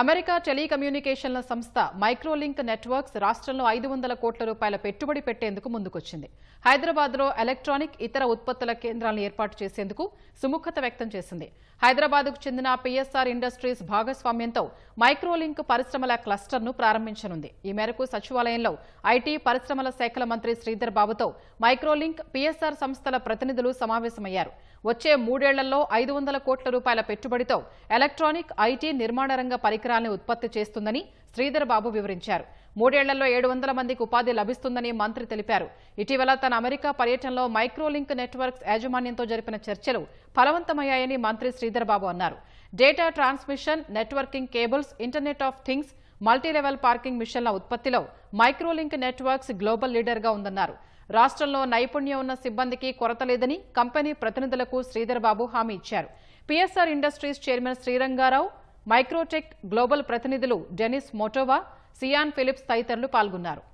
America టెలికమ్యూనికేషన్ల సంస్థ మైక్రోలింక్ networks రాష్ట్రంలో ఐదు వందల కోట్ల రూపాయల పెట్టుబడి పెట్టేందుకు ముందుకొచ్చింది. హైదరాబాద్లో ఎలక్ట్రానిక్ ఇతర ఉత్పత్తుల కేంద్రాలను ఏర్పాటు చేసేందుకు సుముఖత వ్యక్తం చేసింది. హైదరాబాద్కు చెందిన పిఎస్ఆర్ ఇండస్ట్రీస్ భాగస్వామ్యంతో మైక్రోలింక్ పరిశ్రమల క్లస్టర్ను ప్రారంభించనుంది. ఈ మేరకు సచివాలయంలో ఐటీ పరిశ్రమల శాఖల మంత్రి శ్రీధర్ బాబుతో మైక్రోలింక్ పిఎస్ఆర్ సంస్థల ప్రతినిధులు సమావేశమయ్యారు. వచ్చే మూడేళ్ళలో ఐదు వందల కోట్ల రూపాయల పెట్టుబడితో ఎలక్ట్రానిక్ ఐటీ నిర్మాణ రంగ పరికరాలను ఉత్పత్తి చేస్తుందని శ్రీధర్ బాబు వివరించారు. మూడేళ్ళలో ఏడు వందల మందికి ఉపాధి లభిస్తుందని మంత్రి తెలిపారు. ఇటీవల తన అమెరికా పర్యటనలో మైక్రోలింక్ నెట్వర్క్స్ యాజమాన్యంతో జరిపిన చర్చలు ఫలవంతమయ్యాయని మంత్రి శ్రీధర్ బాబు అన్నారు. Data transmission networking cables internet of things multilevel parking మిషన్ల ఉత్పత్తిలో మైక్రోలింక్ నెట్వర్క్స్ గ్లోబల్ లీడర్గా ఉందన్నారు. రాష్ట్రంలో నైపుణ్యం ఉన్న సిబ్బందికి కొరత లేదని కంపెనీ ప్రతినిధులకు శ్రీధర్ బాబు హామీ ఇచ్చారు. PSR industries chairman Srirangarao Microtech global ప్రతినిధులు డెనిస్ మోటోవా సియాన్ ఫిలిప్స్ తదితరులు పాల్గొన్నారు.